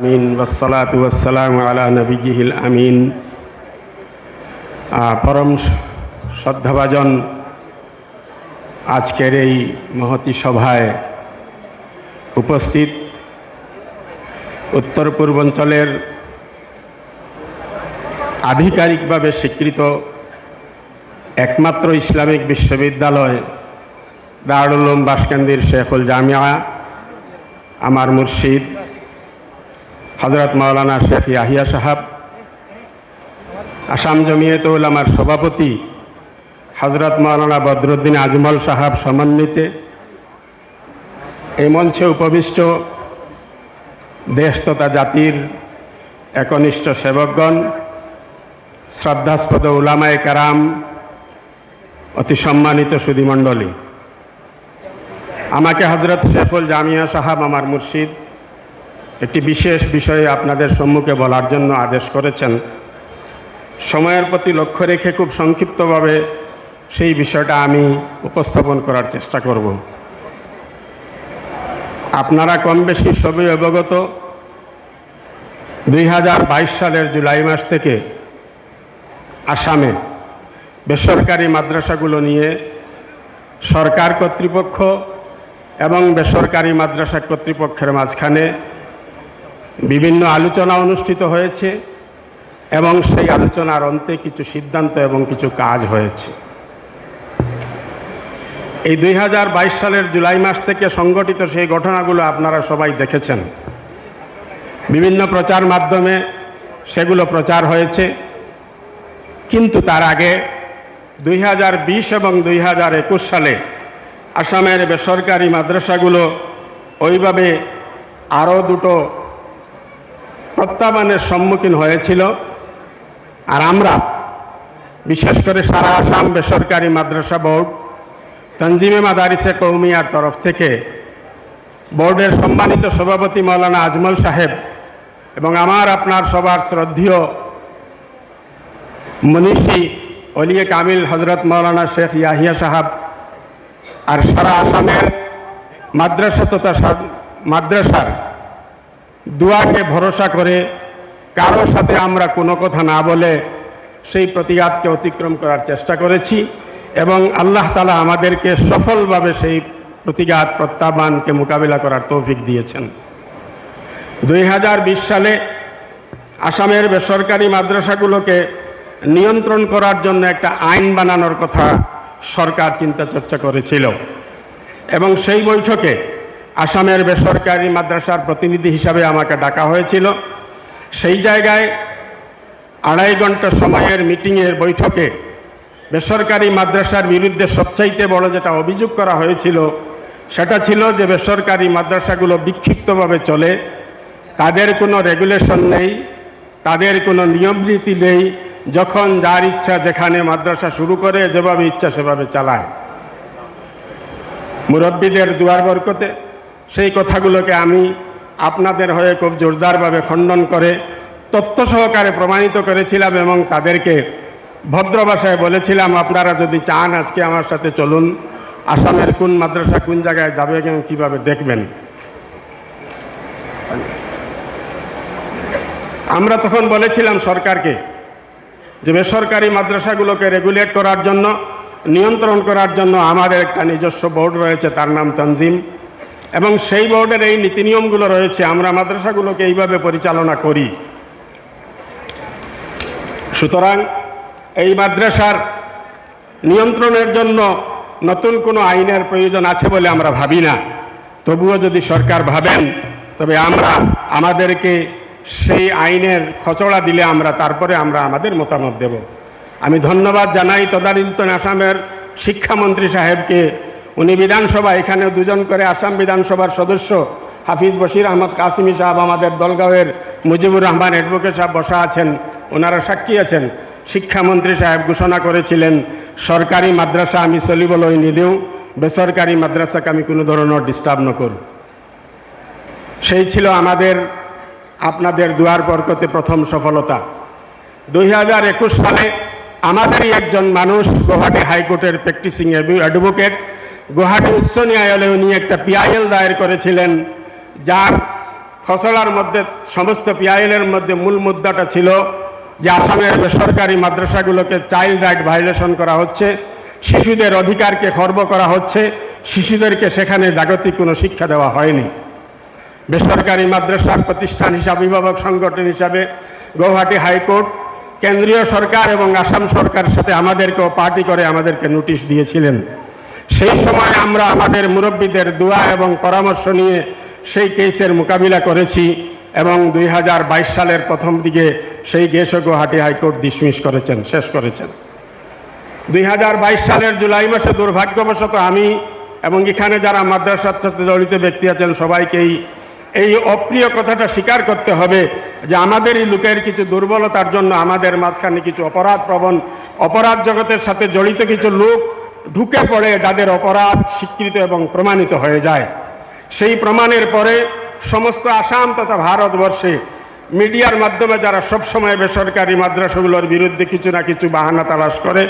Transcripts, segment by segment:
আমিন আমিন। পরম শ্রদ্ধাভাজন আজকের এই মহতি সভায় উপস্থিত উত্তর পূর্বাঞ্চলের আধিকারিকভাবে স্বীকৃত একমাত্র ইসলামিক বিশ্ববিদ্যালয় দারুল উলুম বাসকান্দির শেখুল জামিয়া, আমার মুর্শিদ হজরত মাওলানা শেখ ইয়াহিয়া সাহাব, আসাম জমিয়ত উলামার সভাপতি হজরত মাওলানা বদরুদ্দিন আজমল সাহাব সমন্বিতে। এই মঞ্চে উপবিষ্ট দেশ তথা জাতির একনিষ্ঠ সেবকগণ, শ্রদ্ধাস্পদ উলামায় কারাম, অতি সম্মানিত সুধীমণ্ডলী। আমাকে হজরত শেফুল জামিয়া সাহাব, আমার মুর্শিদ একটি বিশেষ বিষয়ে আপনাদের সম্মুখে বলার জন্য আদেশ করেছেন। সময়ের প্রতি লক্ষ্য রেখে খুব সংক্ষিপ্তভাবে সেই বিষয়টা আমি উপস্থাপন করার চেষ্টা করব। আপনারা কম বেশি সবই অবগত, দুই হাজার বাইশ সালের জুলাই মাস থেকে আসামে বেসরকারি মাদ্রাসাগুলো নিয়ে সরকার কর্তৃপক্ষ এবং বেসরকারি মাদ্রাসা কর্তৃপক্ষের মাঝখানে বিভিন্ন আলোচনা অনুষ্ঠিত হয়েছে এবং সেই আলোচনার অন্তে কিছু সিদ্ধান্ত এবং কিছু কাজ হয়েছে। এই দুই হাজার বাইশ সালের জুলাই মাস থেকে সংগঠিত সেই ঘটনাগুলো আপনারা সবাই দেখেছেন। বিভিন্ন প্রচার মাধ্যমে সেগুলো প্রচার হয়েছে। কিন্তু তার আগে দুই হাজার বিশ এবং দুই হাজার একুশ সালে আসামের বেসরকারি মাদ্রাসাগুলো ওইভাবে আরও দুটো প্রত্যাহ্বানের সম্মুখীন হয়েছিল। আর আমরা, বিশেষ করে সারা আসাম বেসরকারি মাদ্রাসা বোর্ড তঞ্জিমে মাদারিসে কৌমিয়ার তরফ থেকে বোর্ডের সম্মানিত সভাপতি মৌলানা আজমল সাহেব এবং আমার, আপনার সবার শ্রদ্ধীয় মনীষী অলিয়ে কামিল হজরত মৌলানা শেখ ইয়াহিয়া সাহাব আর সারা আসামের মাদ্রাসা তথা মাদ্রাসার দুয়াকে ভরসা করে কারোর সাথে আমরা কোনো কথা না বলে সেই প্রতিঘাতকে অতিক্রম করার চেষ্টা করেছি এবং আল্লাহ তালা আমাদেরকে সফলভাবে সেই প্রতিঘাত প্রত্যাহ্বানকে মোকাবিলা করার তৌফিক দিয়েছেন। দুই হাজার বিশ সালে আসামের বেসরকারি মাদ্রাসাগুলোকে নিয়ন্ত্রণ করার জন্য একটা আইন বানানোর কথা সরকার চিন্তা চর্চা করেছিল এবং সেই বৈঠকে আসামের বেসরকারি মাদ্রাসার প্রতিনিধি হিসাবে আমাকে ডাকা হয়েছিল। সেই জায়গায় আড়াই ঘণ্টা সময়ের মিটিংয়ের বৈঠকে বেসরকারি মাদ্রাসার বিরুদ্ধে সবচাইতে বড় যেটা অভিযোগ করা হয়েছিল, সেটা ছিল যে বেসরকারি মাদ্রাসাগুলো বিক্ষিপ্তভাবে চলে, তাদের কোনো রেগুলেশন নেই, তাদের কোনো নিয়মনীতি নেই, যখন যার ইচ্ছা যেখানে মাদ্রাসা শুরু করে, যেভাবে ইচ্ছা সেভাবে চালায়। মুরব্বীদের দুয়ার বরকতে সেই কথাগুলোকে আমি আপনাদের হয়ে খুব জোরদারভাবে খণ্ডন করে তথ্য সহকারে প্রমাণিত করেছিলাম এবং তাদেরকে ভদ্র ভাষায় বলেছিলাম, আপনারা যদি চান আজকে আমার সাথে চলুন, আসামের কোন মাদ্রাসা কোন জায়গায় যাবে এবং কীভাবে দেখবেন? আমরা তখন বলেছিলাম সরকারকে যে বেসরকারি মাদ্রাসাগুলোকে রেগুলেট করার জন্য, নিয়ন্ত্রণ করার জন্য আমাদের একটা নিজস্ব বোর্ড রয়েছে, তার নাম তনজিম। এবং সেই বোর্ডের এই নীতি নিয়মগুলো রয়েছে, আমরা মাদ্রাসাগুলোকে এইভাবে পরিচালনা করি। সুতরাং এই মাদ্রাসার নিয়ন্ত্রণের জন্য নতুন কোনো আইনের প্রয়োজন আছে বলে আমরা ভাবি না। তবুও যদি সরকার ভাবেন, তবে আমরা আমাদেরকে সেই আইনের খচড়া দিলে আমরা তারপরে আমরা আমাদের মতামত দেব। আমি ধন্যবাদ জানাই তদানীন্তন আসামের শিক্ষামন্ত্রী সাহেবকে উনি বিধানসভা, এখানে দুজন করে আসাম বিধানসভার সদস্য, হাফিজ বশির আহমদ কাসিমি সাহেব আমাদের দলগাঁওয়ের মুজিবুর রহমান অ্যাডভোকেট সাহেব বসা আছেন, ওনারা সাক্ষী আছেন। শিক্ষামন্ত্রী সাহেব ঘোষণা করেছিলেন, সরকারি মাদ্রাসা আমি চলিবলৈ নিদিওঁ, বেসরকারি মাদ্রাসাকে আমি কোনো ধরনের ডিস্টার্ব নকরু। সেই ছিল আমাদের, আপনাদের দুয়ার বরকতে প্রথম সফলতা। দুই হাজার একুশ সালে আমাদেরই একজন মানুষ, গুয়াহাটি হাইকোর্টের প্র্যাকটিসিং অ্যাডভোকেট গুয়াহাটি উচ্চ ন্যায়ালয়ে উনি একটা পিআইএল দায়ের করেছিলেন, যার খসড়ার মধ্যে, সমস্ত পিআইএলের মধ্যে মূল মুদ্রাটা ছিল যে আসামের বেসরকারি মাদ্রাসাগুলোকে চাইল্ড রাইট ভায়োলেশন করা হচ্ছে, শিশুদের অধিকারকে খর্ব করা হচ্ছে, শিশুদেরকে সেখানে জাগতিক কোনো শিক্ষা দেওয়া হয়নি। বেসরকারি মাদ্রাসার প্রতিষ্ঠান হিসাবে, অভিভাবক সংগঠন হিসাবে গৌহাটি হাইকোর্ট, কেন্দ্রীয় সরকার এবং আসাম সরকারের সাথে আমাদেরকেও পার্টি করে আমাদেরকে নোটিশ দিয়েছিলেন। সেই সময় আমরা আমাদের মুরব্বীদের দোয়া এবং পরামর্শ নিয়ে সেই কেসের মোকাবিলা করেছি এবং দুই হাজার বাইশ সালের প্রথম দিকে সেই কেসও গুয়াহাটি হাইকোর্ট ডিসমিস করেছেন, শেষ করেছেন। দুই হাজার বাইশ সালের জুলাই মাসে দুর্ভাগ্যবশত আমি এবং এখানে যারা মাদ্রাসার সাথে জড়িত ব্যক্তি আছেন সবাইকেই এই অপ্রিয় কথাটা স্বীকার করতে হবে যে আমাদেরই লোকের কিছু দুর্বলতার জন্য আমাদের মাঝখানে কিছু অপরাধ প্রবণ, অপরাধ জগতের সাথে জড়িত কিছু লোক ঢুকে পড়ে যাদের অপরাধ স্বীকৃত এবং প্রমাণিত হয়ে যায়। সেই প্রমাণের পরে সমস্ত আসাম তথা ভারতবর্ষে মিডিয়ার মাধ্যমে যারা সবসময় বেসরকারি মাদ্রাসাগুলোর বিরুদ্ধে কিছু না কিছু বাহানা তালাশ করে,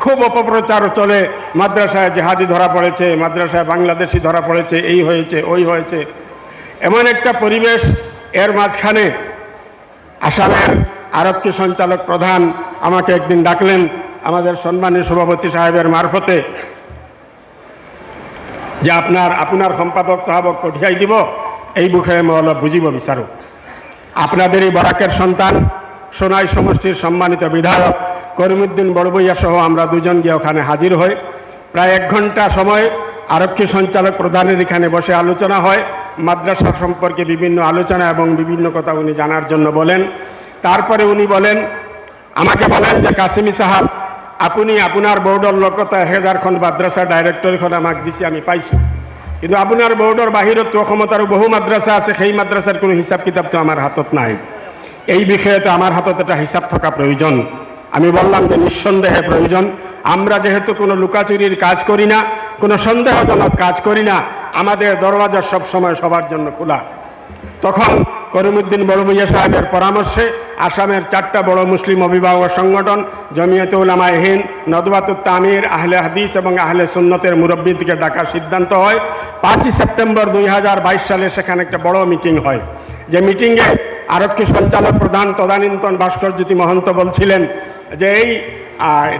খুব অপপ্রচার চলে, মাদ্রাসায় জেহাদি ধরা পড়েছে, মাদ্রাসায় বাংলাদেশি ধরা পড়েছে, এই হয়েছে, ওই হয়েছে। এমন একটা পরিবেশ এর মাঝখানে আসামের আরক্ষী সঞ্চালক প্রধান আমাকে একদিন ডাকলেন আমাদের সম্মানীয় সভাপতি সাহেবের মারফতে যে আপনার আপনার সম্পাদক সাহাবক পঠিয়াই দিব, এই বিষয়ে মই অলপ বুজিব বিচাৰোঁ। আপনাদের এই বরাকের সন্তান, সোনাই সমষ্টির সম্মানিত বিধায়ক করিমুদ্দিন বড়বইয়া সহ আমরা দুজন গিয়ে ওখানে হাজির হই। প্রায় এক ঘণ্টা সময় আরক্ষী সঞ্চালক প্রধানের এখানে বসে আলোচনা হয়। মাদ্রাসা সম্পর্কে বিভিন্ন আলোচনা এবং বিভিন্ন কথা উনি জানার জন্য বলেন। তারপরে উনি বলেন, আমাকে বলেন যে কাসিমি সাহাব আপুনি আপোনাৰ বোৰ্ডৰ লগত এহেজাৰখন মাদ্ৰাছা ডাইৰেক্টৰীখন আমাক দিছে, আমি পাইছোঁ। কিন্তু আপোনাৰ বোৰ্ডৰ বাহিৰতো অসমত আৰু বহু মাদ্ৰাছা আছে, সেই মাদ্ৰাছাৰ কোনো হিচাপ কিতাপটো আমাৰ হাতত নাই। এই বিষয়েতো আমার হাতত এটা হিসাব থাকা প্রয়োজন আমি বললাম যে নিঃসন্দেহে প্রয়োজন আমরা যেহেতু কোনো লুকাচুরির কাজ করি না, কোনো সন্দেহজনক কাজ করি না, আমাদের দরওয়াজা সবসময় সবার জন্য খোলা। তখন করিমুদ্দিন বড়ভূইয়া সাহেবের পরামর্শে আসামের চারটা বড় মুসলিম অভিভাবক সংগঠন জমিয়তে উলামা হিন্দ নদবাতুত তামির আহলে হাদিস এবং আহলে সুন্নতের মুরব্বীদিকে ডাকার সিদ্ধান্ত হয়। পাঁচই সেপ্টেম্বর দুই হাজার বাইশ সালে সেখানে একটা বড় মিটিং হয়। যে মিটিংয়ে আরক্ষী সঞ্চালক প্রধান তদানীন্তন ভাস্করজ্যোতি মহন্ত বলছিলেন যে এই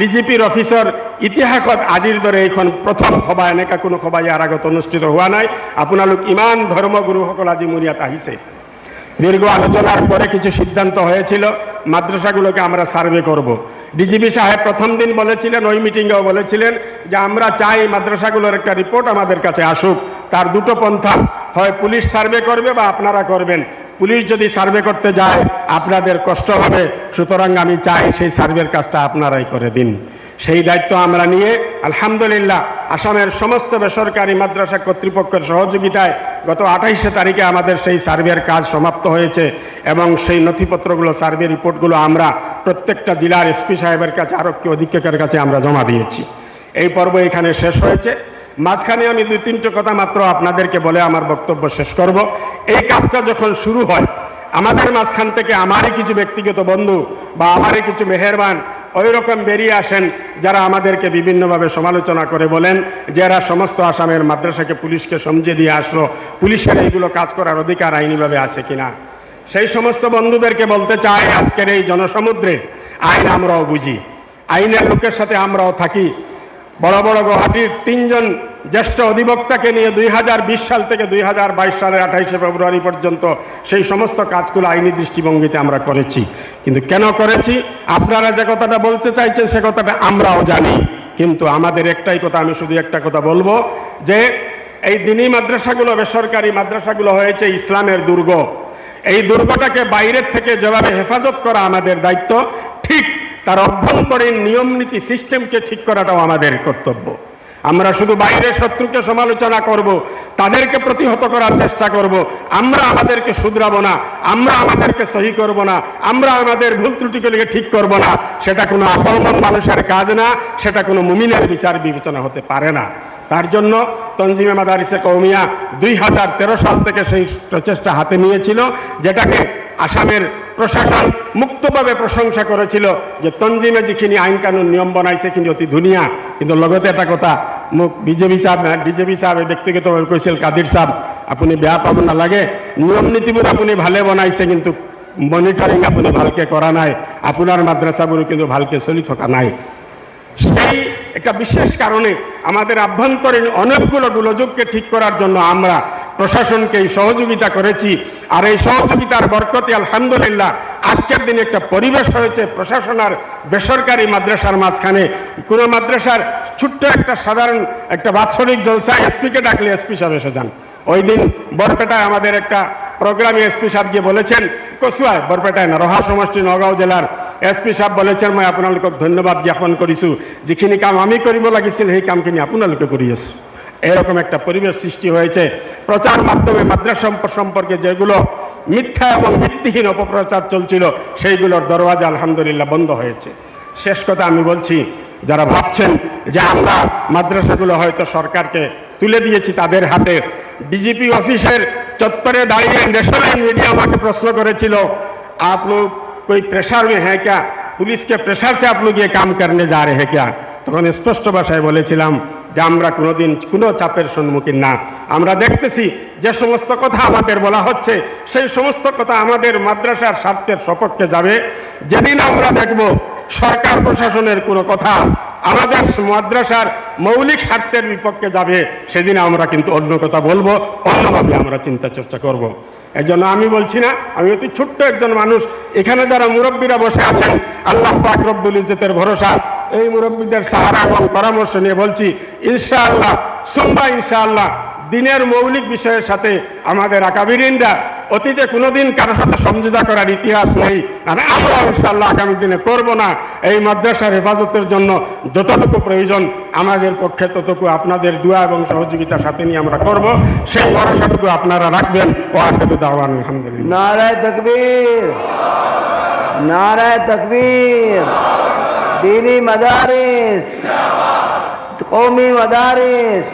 ডিজিপিৰ অফিচৰ ইতিহাসত আজিৰ দৰে এইখন প্ৰথম সভা এনেকা কোনো সভা ইয়াৰ আগত অনুষ্ঠিত হোৱা নাই। আপোনালোক ইমান ধৰ্মগুৰুসকল আজি মোৰ ইয়াত আহিছে। দীর্ঘ আলোচনার পরে কিছু সিদ্ধান্ত হয়েছিল। মাদ্রাসাগুলোকে আমরা সার্ভে করব। ডিজিপি সাহেব প্রথম দিন বলেছিলেন, ওই মিটিংয়েও বলেছিলেন যে আমরা চাই মাদ্রাসাগুলোর একটা রিপোর্ট আমাদের কাছে আসুক। তার দুটো পন্থা, হয় পুলিশ সার্ভে করবে বা আপনারা করবেন। পুলিশ যদি সার্ভে করতে যায়, আপনাদের কষ্ট হবে। সুতরাং আমি চাই সেই সার্ভের কাজটা আপনারাই করে দিন। সেই দায়িত্ব আমরা নিয়ে, আলহামদুলিল্লাহ, আসামের সমস্ত বেসরকারি মাদ্রাসা কর্তৃপক্ষের সহযোগিতায় গত আঠাইশে তারিখে আমাদের সেই সার্ভের কাজ সমাপ্ত হয়েছে এবং সেই নথিপত্রগুলো, সার্ভে রিপোর্টগুলো আমরা প্রত্যেকটা জেলার এসপি সাহেবের কাছে, আরক্ষী অধীক্ষকের কাছে আমরা জমা দিয়েছি। এই পর্ব এখানে শেষ হয়েছে। মাঝখানে আমি দুই তিনটে কথা মাত্র আপনাদেরকে বলে আমার বক্তব্য শেষ করব। এই কাজটা যখন শুরু হয়, আমাদের মাঝখান থেকে আমারই কিছু ব্যক্তিগত বন্ধু বা আমারই কিছু মেহেরবান ওই রকম বেরিয়ে আসেন যারা আমাদেরকে বিভিন্নভাবে সমালোচনা করে বলেন যারা সমস্ত আসামের মাদ্রাসাকে পুলিশকে সমঝে দিয়ে আসলো। পুলিশের এইগুলো কাজ করার অধিকার আইনিভাবে আছে কিনা? সেই সমস্ত বন্ধুদেরকে বলতে চাই, আজকের এই জনসমুদ্রে আইন আমরাও বুঝি। আইনের লোকের সাথে আমরাও থাকি। বড় বড় গুয়াহাটির তিনজন জ্যেষ্ঠ অধিবক্তাকে নিয়ে দুই হাজার বিশ সাল থেকে দুই হাজার বাইশ সালের আঠাইশে ফেব্রুয়ারি পর্যন্ত সেই সমস্ত কাজগুলো আইনি দৃষ্টিভঙ্গিতে আমরা করেছি। কিন্তু কেন করেছি? আপনারা যে কথাটা বলতে চাইছেন সে কথাটা আমরাও জানি। কিন্তু আমাদের একটাই কথা, আমি শুধু একটা কথা বলব যে এই দিনী মাদ্রাসাগুলো, বেসরকারি মাদ্রাসাগুলো হয়েছে ইসলামের দুর্গ। এই দুর্গটাকে বাইরের থেকে যেভাবে হেফাজত করা আমাদের দায়িত্ব, ঠিক তার অভ্যন্তরীণ নিয়ম নীতি সিস্টেমকে ঠিক করাটাও আমাদের কর্তব্য। আমরা শুধু বাইরের শত্রুকে সমালোচনা করব, তাদেরকে প্রতিহত করার চেষ্টা করব। আমরা আমাদেরকে শুধরাবো না, আমরা আমাদেরকে সহি করব না, আমরা আমাদের ভুল ত্রুটিগুলিকে ঠিক করব না। সেটা কোনো আপলমন মানুষের কাজ না, সেটা কোনো মুমিনের বিচার বিবেচনা হতে পারে না। তার জন্য তনজিমে মাদারিসে কৌমিয়া দুই হাজার তেরো সাল থেকে সেই প্রচেষ্টা হাতে নিয়েছিল, যেটাকে আসামের প্রশাসন মুক্তভাবে প্রশংসা করেছিল যে তনজিমে যিখিনি আইন কানুন নিয়ম বনাইছে, কিন্তু অতি ধুনীয়া। কিন্তু লগতে এটা কথা, মোক বিজেপি সাহেব বিজেপি সাহেবে ব্যক্তিগতভাৱে কৈছিল কাদিৰ সাহেব আপুনি বেয়া পাব নালাগে। নিয়ম নীতিবোৰ আপুনি ভালে বনাইছে, কিন্তু মনিটৰিং আপুনি ভালকে কৰা নাই। আপোনাৰ মাদ্রাসাবোৰো কিন্তু ভালকে চলি থকা নাই। সেই একটা বিশেষ কারণে আমাদের আভ্যন্তরীণ অনেকগুলো গোলযোগকে ঠিক করার জন্য আমরা প্রশাসনকে এই সহযোগিতা করেছি। আর এই সহযোগিতার বরকতে আলহামদুলিল্লাহ আজকের দিনে একটা পরিবেশ হয়েছে প্রশাসন আর বেসরকারি মাদ্রাসার মাঝখানে। কোনো মাদ্রাসার ছোট্ট একটা সাধারণ একটা বাৎসরিক জলসা এসপিকে ডাকলে এসপি সাহেব এসে যান। ওই দিন বরপেটায় আমাদের একটা প্রোগ্রামে এসপি সাহেব গিয়ে বলেছেন কচুয়ায় বৰপেটায় না ৰহা সমষ্টি নগাঁও জিলাৰ এছ পি সাহেব বলেছেন, মই আপোনালোকক ধন্যবাদ জ্ঞাপন কৰিছোঁ যিখিনি কাম আমি কৰিব লাগিছিল, সেই কামখিনি আপোনালোকে কৰি আছে। এরকম একটা পরিবেশ সৃষ্টি হয়েছে। প্রচার মাধ্যমে মাদ্রাসা সম্পর্কে যেগুলো মিথ্যা এবং ভিত্তিহীন অপপ্রচার চলছিল সেইগুলোর দরওয়াজা আলহামদুলিল্লাহ বন্ধ হয়েছে শেষ কথা আমি বলছি যারা ভাবছেন যে আমরা মাদ্রাসাগুলো হয়তো সরকারকে তুলে দিয়েছি তাদের হাতে ডিজিপি অফিসের চত্বরে দাঁড়িয়ে ন্যাশনাল মিডিয়া আমাকে প্রশ্ন করেছিল आप लोग कोई प्रेशर में है क्या पुलिस के प्रेशर से आप लोग ये काम करने जा रहे हैं क्या তখন স্পষ্ট ভাষায় বলেছিলাম যে আমরা কোনোদিন কোনো চাপের সম্মুখীন না। আমরা দেখতেছি যে সমস্ত কথা আমাদের বলা হচ্ছে, সেই সমস্ত কথা আমাদের মাদ্রাসার স্বার্থের সপক্ষে যাবে। যেদিন আমরা দেখব সরকার প্রশাসনের কোনো কথা আমাদের মাদ্রাসার মৌলিক স্বার্থের বিপক্ষে যাবে, সেদিন আমরা কিন্তু অন্য কথা বলব, অন্যভাবে আমরা চিন্তা চর্চা করব। এই জন্য আমি বলছি না, আমি অতি ছোট্ট একজন মানুষ। এখানে যারা মুরব্বীরা বসে আছেন, আল্লাহ পাক ইজ্জতের ভরসা এই মুরব্বীদের সাহারা এবং পরামর্শ নিয়ে বলছি, ইনশাআল্লাহ সোমবার ইনশাআল্লাহ, দিনের মৌলিক বিষয়ের সাথে আমাদের আকাবিরিনরা অতীতে কোনোদিন কারও সাথে সমঝোতা করার ইতিহাস নেই। আর আমরা ইনশাল্লাহ আগামী দিনে করব না। এই মাদ্রাসার হেফাজতের জন্য যতটুকু প্রয়োজন আমাদের পক্ষে ততটুকু আপনাদের দোয়া এবং সহযোগিতার সাথে নিয়ে আমরা করব। সেই ভরসাটুকু আপনারা রাখবেন। ও আসবে দাওয়ান, আলহামদুলিল্লাহ। নারায় তকবীর। নারায় তকবীর। دینی مدارس قومی مدارس